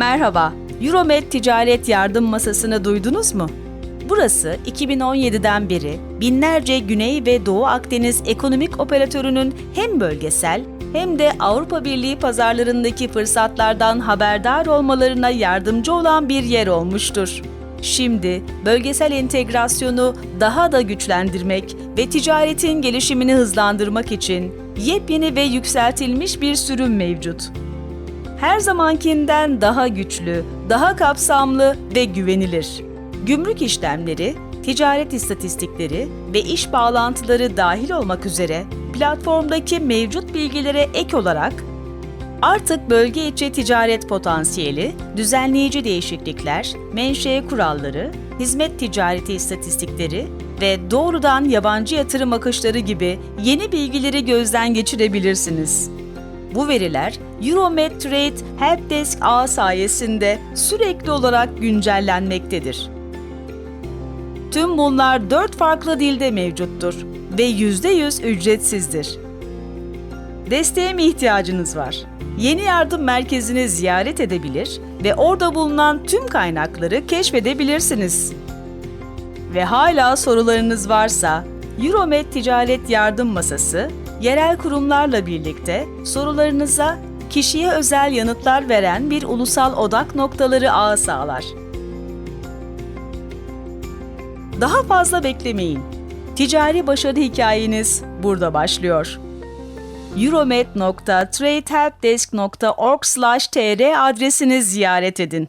Merhaba, Euromed Ticaret Yardım Masası'nı duydunuz mu? Burası 2017'den beri binlerce Güney ve Doğu Akdeniz ekonomik operatörünün hem bölgesel hem de Avrupa Birliği pazarlarındaki fırsatlardan haberdar olmalarına yardımcı olan bir yer olmuştur. Şimdi bölgesel entegrasyonu daha da güçlendirmek ve ticaretin gelişimini hızlandırmak için yepyeni ve yükseltilmiş bir sürüm mevcut her zamankinden daha güçlü, daha kapsamlı ve güvenilir. Gümrük işlemleri, ticaret istatistikleri ve iş bağlantıları dahil olmak üzere platformdaki mevcut bilgilere ek olarak artık bölge içi ticaret potansiyeli, düzenleyici değişiklikler, menşe kuralları, hizmet ticareti istatistikleri ve doğrudan yabancı yatırım akışları gibi yeni bilgileri gözden geçirebilirsiniz. Bu veriler Euromed Trade Helpdesk ağı sayesinde sürekli olarak güncellenmektedir. Tüm bunlar dört farklı dilde mevcuttur ve %100 ücretsizdir. Desteğe mi ihtiyacınız var? Yeni yardım merkezini ziyaret edebilir ve orada bulunan tüm kaynakları keşfedebilirsiniz. Ve hala sorularınız varsa Euromed Ticaret Yardım Masası, yerel kurumlarla birlikte sorularınıza kişiye özel yanıtlar veren bir ulusal odak noktaları ağı sağlar. Daha fazla beklemeyin. Ticari başarı hikayeniz burada başlıyor. euromed.tradehelpdesk.org/tr adresini ziyaret edin.